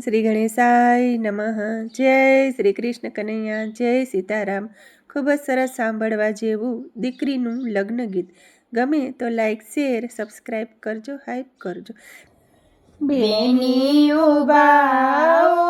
શ્રી ગણેશાય નમઃ. જય શ્રી કૃષ્ણ કનૈયા, જય સીતારામ. ખૂબ જ સરસ સાંભળવા જેવું દીકરીનું લગ્ન ગીત. ગમે તો લાઈક શેર સબસ્ક્રાઈબ કરજો હાઈપ કરજો. બેની ઊભા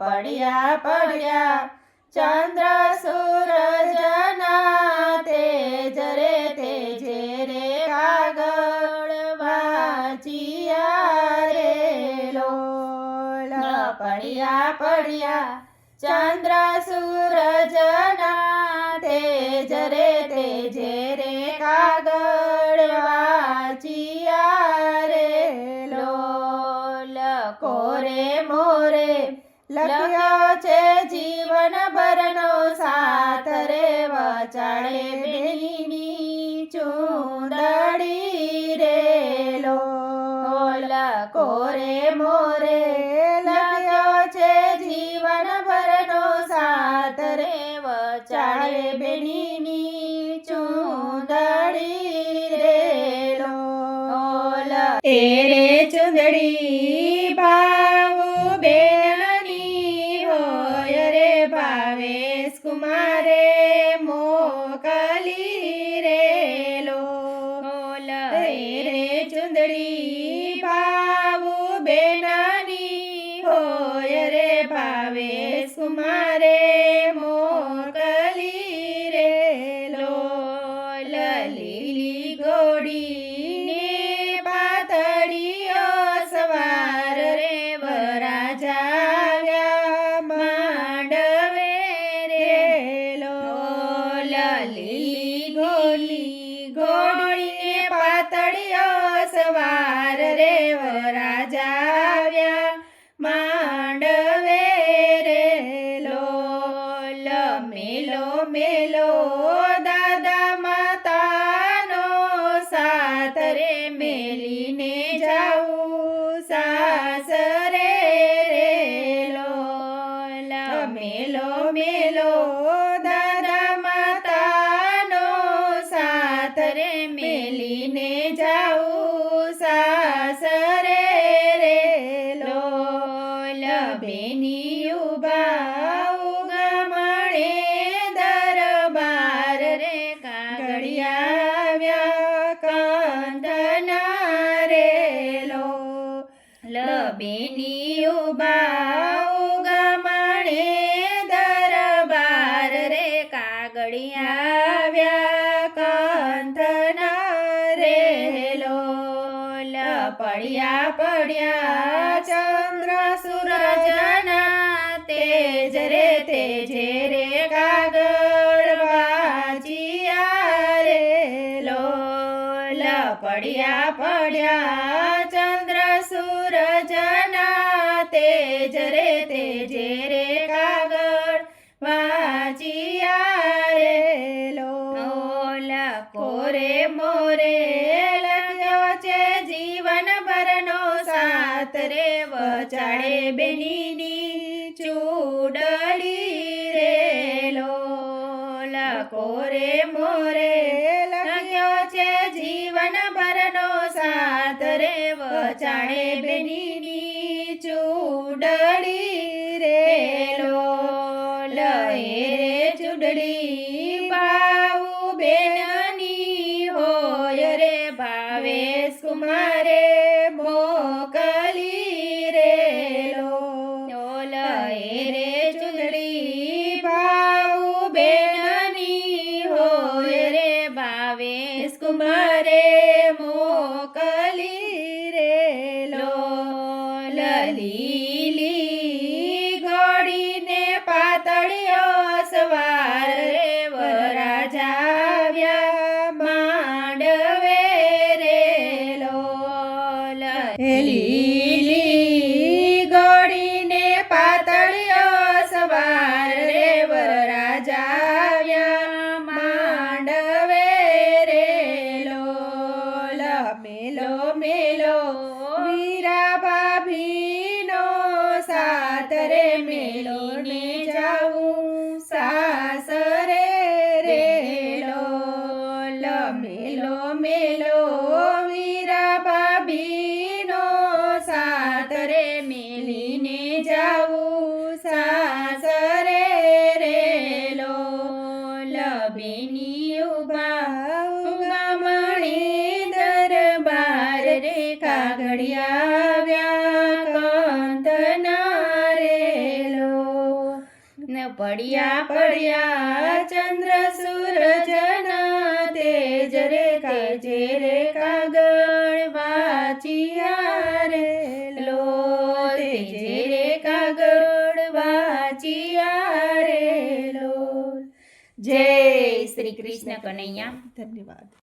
પડ્યા પડ્યા ચંદ્ર સૂરજના તેજ રે તેજે રે કાગળ વાંચિયા રે લોલ. પડ્યા પડ્યા ચંદ્ર સૂરજના લખ્યો છે જીવન ભરનો સાથ રે વચાળે બેની ચૂંદડી રે લોલ કોરે મોરે લખ્યો છે જીવન ભરનો સાથ રે વચાળે બેની ચૂંદડી રે લોલ એ રે ચૂંદડી Yeah. લબેની ઊભા ઉગા મળે દરબાર રે કાગડિયા કંઠના રે લો પડ્યા પડ્યા ચંદ્ર સૂરજના તેજ રે, તેજે રે. પડ્યા પડ્યા ચંદ્ર સૂરજના તેજ રે તેજે રે કાગળ વાંચિયા રે લોલ કોરે મોરે લખ્યો છે જીવન ભરનો સાત રે વચાડે બેનીની ચૂડલી રે લોલ કોરે મોરે વચાળે બેનીની ચૂડડી રે લો એ રે ચૂડડી બાઉ બેનની હોય રે, ભાવેશ કુમારે મોકલી રે લો. એ રે ચૂડડી ભાઉ બેનની હોય રે, ભાવેશ કુમારે Melo, melo, પડ્યા પડ્યા ચંદ્ર સૂરજના તેજ રે તેજે રે કાગળ વાચિયા રે. લો તેજે રે કાગળ વાચિયા રે. લો જય શ્રી કૃષ્ણ કનૈયા. ધન્યવાદ.